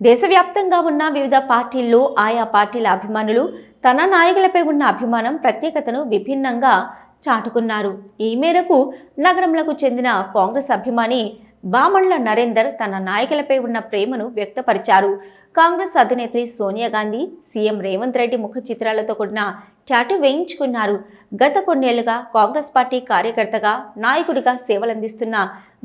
దేశవ్యాప్తంగా ఉన్న వివిధ పార్టీల్లో ఆయా పార్టీల అభిమానులు తన నాయకులపై ఉన్న అభిమానం ప్రత్యేకతను విభిన్నంగా చాటుకున్నారు. ఈ మేరకు నగరంలకు చెందిన కాంగ్రెస్ అభిమాని బామళ్ళ నరేందర్ తన నాయకులపై ఉన్న ప్రేమను వ్యక్తపరిచారు. కాంగ్రెస్ అధినేత్రి సోనియా గాంధీ సీఎం రేవంత్ రెడ్డి ముఖ చిత్రాలతో కూడిన చాటు వేయించుకున్నారు. గత కొన్నేళ్ళుగా కాంగ్రెస్ పార్టీ కార్యకర్తగా నాయకుడిగా సేవలందిస్తున్న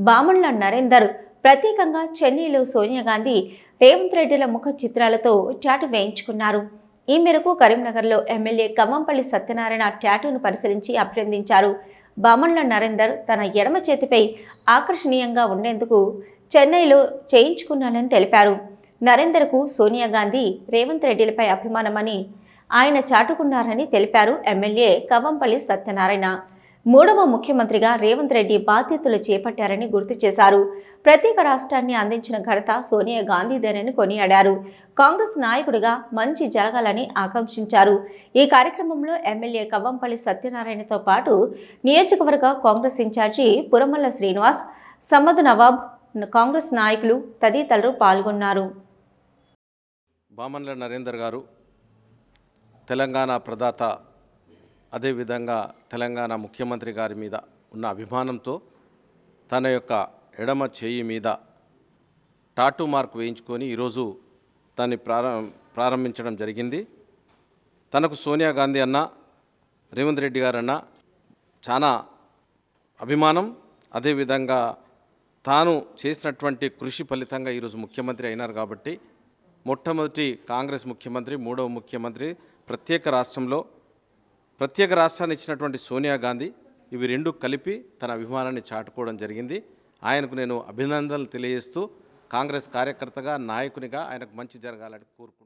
బామళ్ళ నరేందర్ ప్రత్యేకంగా చెన్నైలో సోనియా గాంధీ రేవంత్ రెడ్డిల ముఖ చిత్రాలతో చాటు వేయించుకున్నారు. ఈ మేరకు కరీంనగర్లో ఎమ్మెల్యే కమ్మంపల్లి సత్యనారాయణ ట్యాటూను పరిశీలించి అభినందించారు. బామన్ల నరేందర్ తన ఎడమ చేతిపై ఆకర్షణీయంగా ఉండేందుకు చెన్నైలో చేయించుకున్నానని తెలిపారు. నరేందర్కు సోనియా గాంధీ రేవంత్ రెడ్డిలపై అభిమానమని ఆయన చాటుకున్నారని తెలిపారు ఎమ్మెల్యే కవ్వంపల్లి సత్యనారాయణ. మూడవ ముఖ్యమంత్రిగా రేవంత్ రెడ్డి బాధ్యతలు చేపట్టారని గుర్తు చేశారు. ప్రత్యేక రాష్ట్రాన్ని అందించిన ఘనత సోనియా గాంధీదేనని కొనియాడారు. కాంగ్రెస్ నాయకుడిగా మంచి జరగాలని ఆకాంక్షించారు. ఈ కార్యక్రమంలో ఎమ్మెల్యే కవ్వంపల్లి సత్యనారాయణతో పాటు నియోజకవర్గ కాంగ్రెస్ ఇన్ఛార్జి పురమల్ల శ్రీనివాస్ సమ్మద్ నవాబ్ కాంగ్రెస్ నాయకులు తదితరులు పాల్గొన్నారు. బామన్ల నరేందర్ గారు తెలంగాణ ప్రదాత అదేవిధంగా తెలంగాణ ముఖ్యమంత్రి గారి మీద ఉన్న అభిమానంతో తన యొక్క ఎడమ చేయి మీద టాటూ మార్క్ వేయించుకొని ఈరోజు దాన్ని ప్రారం ప్రారంభించడం జరిగింది. తనకు సోనియా గాంధీ అన్న రేవంత్ రెడ్డి గారన్న చాలా అభిమానం. అదేవిధంగా తాను చేసినటువంటి కృషి ఫలితంగా ఈరోజు ముఖ్యమంత్రి అయినారు కాబట్టి మొట్టమొదటి కాంగ్రెస్ ముఖ్యమంత్రి మూడవ ముఖ్యమంత్రి ప్రత్యేక రాష్ట్రంలో ప్రత్యేక రాష్ట్రాన్ని ఇచ్చినటువంటి సోనియా గాంధీ ఇవి రెండు కలిపి తన అభిమానాన్ని చాటుకోవడం జరిగింది. ఆయనకు నేను అభినందనలు తెలియజేస్తూ కాంగ్రెస్ కార్యకర్తగా నాయకునిగా ఆయనకు మంచి జరగాలని కోరుకుంటున్నాను.